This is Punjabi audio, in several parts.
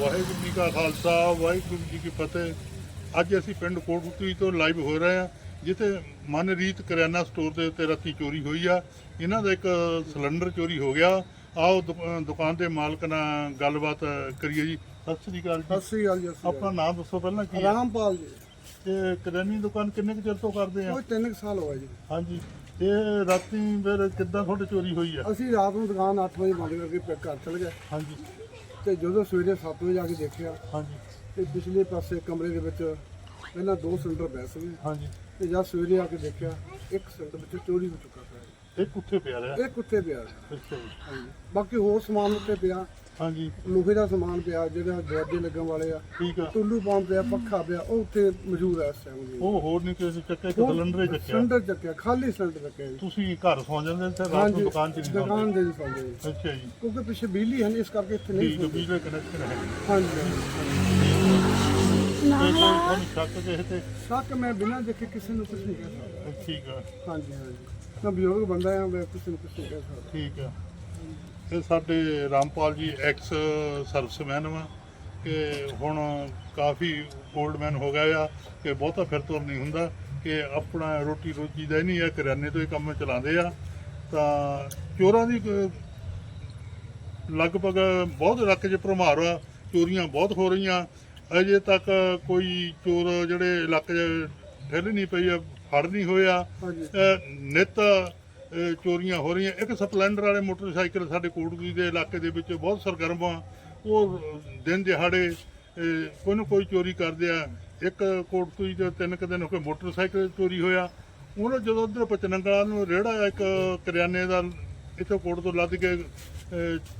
ਕਾ ਖਾਲਸਾ ਵਾਹਿਗੁਰੂ ਜੀ ਕੀ ਫਤਿਹ। ਅੱਜ ਅਸੀਂ ਪਿੰਡ ਕੋਟਕੁੱਤੀ ਤੋਂ ਲਾਈਵ ਹੋ ਰਹੇ ਹਾਂ ਜਿੱਥੇ ਮਨਰੀਤ ਕਰਿਆਨਾ ਸਟੋਰ ਦੇ ਉੱਤੇ ਰਾਤੀ ਚੋਰੀ ਹੋਈ ਆ। ਇਹਨਾਂ ਦਾ ਇੱਕ ਸਿਲੰਡਰ ਚੋਰੀ ਹੋ ਗਿਆ। ਆਓ ਦੁ- ਦੁਕਾਨ ਦੇ ਮਾਲਕ ਨਾਲ ਗੱਲਬਾਤ ਕਰੀਏ ਜੀ। ਸਤਿ ਸ੍ਰੀ ਅਕਾਲ ਸਤਿ ਜੀ ਸ੍ਰੀ ਅਕਾਲ ਜੀ ਸਤਿ ਆਪਣਾ ਨਾਮ ਦੱਸੋ ਪਹਿਲਾਂ ਕੀ ਹੈ। ਰਾਮਪਾਲ ਜੀ। ਤੇ ਕਰਿਆਨੀ ਦੁਕਾਨ ਕਿੰਨੇ ਕੁ ਚਿਰ ਤੋਂ ਕਰਦੇ ਆ? ਕੋਈ 3 ਸਾਲ ਹੋਇਆ ਜੀ। ਹਾਂਜੀ। ਇਹ ਰਾਤੀ ਫਿਰ ਕਿੱਦਾਂ ਤੁਹਾਡੇ ਚੋਰੀ ਹੋਈ ਆ? ਅਸੀਂ ਰਾਤ ਨੂੰ ਦੁਕਾਨ 8 ਵਜੇ ਬੰਦ ਕਰਕੇ ਫਿਰ ਘਰ ਚਲੇ ਗਏ। ਹਾਂਜੀ। ਤੇ ਜਦੋਂ ਸਵੇਰੇ 7 ਵਜੇ ਆ ਕੇ ਦੇਖਿਆ ਹਾਂਜੀ। ਤੇ ਪਿਛਲੇ ਪਾਸੇ ਕਮਰੇ ਦੇ ਵਿੱਚ ਪਹਿਲਾਂ ਦੋ ਸਿਲੰਡਰ ਪਏ ਸੀਗੇ। ਹਾਂਜੀ। ਤੇ ਜਦ ਸਵੇਰੇ ਆ ਕੇ ਦੇਖਿਆ ਇੱਕ ਸਿਲੰਡਰ ਵਿੱਚ ਚੋਰੀ ਹੋ ਚੁੱਕਾ ਪਿਆ। ਇਹ ਕੁੱਥੇ ਪਿਆ ਰਿਹਾ? ਇਹ ਕੁੱਤੇ ਪਿਆ ਅੱਛਾ ਜੀ। ਹਾਂਜੀ। ਬਾਕੀ ਹੋਰ ਸਮਾਨ ਉੱਤੇ ਪਿਆ। ਹਾਂਜੀ। ਲੋਹੇ ਦਾ ਸਮਾਨ ਪਿਆ ਜਿਹੜਾ ਦਰਵਾਜ਼ੇ ਲੱਗਣ ਵਾਲੇ ਆ। ਠੀਕ ਆ। ਟੁੱਲੂ ਪੰਪ ਪਿਆ ਪੱਖਾ ਪਿਆ ਉਹ ਉੱਤੇ ਮੌਜੂਦ ਹੈ ਇਸ ਟਾਈਮ ਜੀ। ਉਹ ਹੋਰ ਨਹੀਂ ਕਿਸੇ ਚੱਕਿਆ ਇੱਕ ਸਿਲੰਡਰ ਹੀ ਚੱਕਿਆ। ਸਿਲੰਡਰ ਚੱਕਿਆ ਖਾਲੀ ਸਿਲੰਡਰ ਚੱਕਿਆ ਜੀ। ਤੁਸੀਂ ਘਰ ਸੌਂ ਜਾਂਦੇ ਤੇ ਰਾਤ ਨੂੰ ਦੁਕਾਨ 'ਚ ਨਹੀਂ ਦੁਕਾਨ ਸੌਂਦੇ ਦੇ ਸੌਂਦੇ ਜੀ। ਅੱਛਾ ਜੀ। ਕਿਉਂਕਿ ਪਿੱਛੇ ਬਿਜਲੀ ਹੈ ਨਹੀਂ ਇਸ ਕਰਕੇ ਇੱਥੇ ਨਹੀਂ ਹੈ ਬਿਜਲੀ ਕਨੈਕਸ਼ਨ ਹੈ ਹਾਂਜੀ ਤੁਹਾਨੂੰ ਸ਼ੱਕ ਕਿਸੇ ਤੇ? ਸ਼ੱਕ ਮੈਂ ਬਿਨਾਂ ਦੇਖੇ ਕਿਸੇ ਨੂੰ ਕੁਝ ਨਹੀਂ ਕਹਿ ਸਕਦਾ। ਠੀਕ ਆ। ਹਾਂਜੀ ਹਾਂਜੀ। ਮੈਂ ਬਜ਼ੁਰਗ ਬੰਦਾ ਆ ਮੈਂ ਕਿਸੇ ਨੂੰ ਕੁਝ ਨਹੀਂ ਕਹਿ ਸਕਦਾ। ਠੀਕ ਆ। ਇਹ ਸਾਡੇ ਰਾਮਪਾਲ ਜੀ ਐਕਸ ਸਰਵਿਸਮੈਨ ਵਾ ਕਿ ਹੁਣ ਕਾਫੀ 올ਡ ਮੈਨ ਹੋ ਗਏ ਆ ਕਿ ਬਹੁਤਾ ਫਿਰ ਤੁਰ ਨਹੀਂ ਹੁੰਦਾ ਕਿ ਆਪਣਾ ਰੋਟੀ ਰੋਜੀ ਦਾ ਹੀ ਨਹੀਂ ਆ ਕਰਿਆਨੇ ਤੋਂ ਹੀ ਕੰਮ ਚਲਾਉਂਦੇ ਆ। ਤਾਂ ਚੋਰਾਂ ਦੀ ਲਗਭਗ ਬਹੁਤ ਇਲਾਕੇ 'ਚ ਭਰਮਾਰ ਆ ਚੋਰੀਆਂ ਬਹੁਤ ਹੋ ਰਹੀਆਂ। ਅਜੇ ਤੱਕ ਕੋਈ ਚੋਰ ਜਿਹੜੇ ਇਲਾਕੇ 'ਚ ਠਹਿਰ ਨਹੀਂ ਪਈ ਆ ਫੜ ਨਹੀਂ ਹੋਇਆ ਨਿੱਤ ਅਹ, ਚੋਰੀਆਂ ਹੋ ਰਹੀਆਂ। ਇੱਕ ਸਪਲੈਂਡਰ ਵਾਲੇ ਮੋਟਰਸਾਈਕਲ ਸਾਡੇ ਕੋਟਕਪੂਰੀ ਦੇ ਇਲਾਕੇ ਦੇ ਵਿੱਚ ਬਹੁਤ ਸਰਗਰਮ ਆ। ਉਹ ਦਿਨ ਦਿਹਾੜੇ, ਅਹ, ਕੋਈ ਨਾ ਕੋਈ ਚੋਰੀ ਕਰਦੇ ਆ। ਇੱਕ ਕੋਟਕਪੂਰੀ ਦੇ ਤਿੰਨ ਕੁ ਦਿਨ ਹੋ ਕੇ ਮੋਟਰਸਾਈਕਲ ਚੋਰੀ ਹੋਇਆ। ਉਹਨੇ ਜਦੋਂ ਉਧਰ ਪਚਨੰਗਲਾ ਨੂੰ ਰੇੜਾ ਇੱਕ ਕਰਿਆਨੇ ਦਾ ਇੱਥੋਂ ਕੋਟ ਤੋਂ ਲੱਦ ਕੇ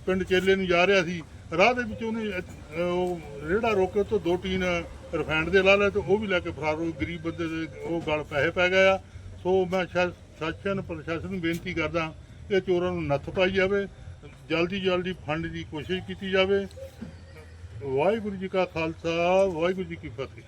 ਪਿੰਡ ਚੇਲੇ ਨੂੰ ਜਾ ਰਿਹਾ ਸੀ। ਰਾਹ ਦੇ ਵਿੱਚ ਉਹਨੇ ਉਹ ਰੇੜਾ ਰੋਕੇ ਤੋਂ ਦੋ ਟੀਨ ਰਿਫਾਈਂਡ ਦੇ ਲਾ ਲਏ ਤੇ ਉਹ ਵੀ ਲੈ ਕੇ ਫਰਾਰ ਹੋ ਗਰੀਬ ਬੰਦੇ ਦੇ ਉਹ ਗਲ ਪੈਸੇ ਪੈ ਗਏ ਆ। ਸੋ ਮੈਂ ਸ਼ਾਇਦ ਸ਼ਾਸਨ ਪ੍ਰਸ਼ਾਸਨ ਨੂੰ ਬੇਨਤੀ ਕਰਦਾ ਕਿ ਚੋਰਾਂ ਨੂੰ ਨੱਥ ਪਾਈ ਜਾਵੇ, ਜਲਦੀ ਜਲਦੀ ਫੰਡ ਦੀ ਕੋਸ਼ਿਸ਼ ਕੀਤੀ ਜਾਵੇ। ਵਾਹਿਗੁਰੂ ਜੀ ਕਾ ਖਾਲਸਾ, ਵਾਹਿਗੁਰੂ ਜੀ ਕੀ ਫਤਿਹ।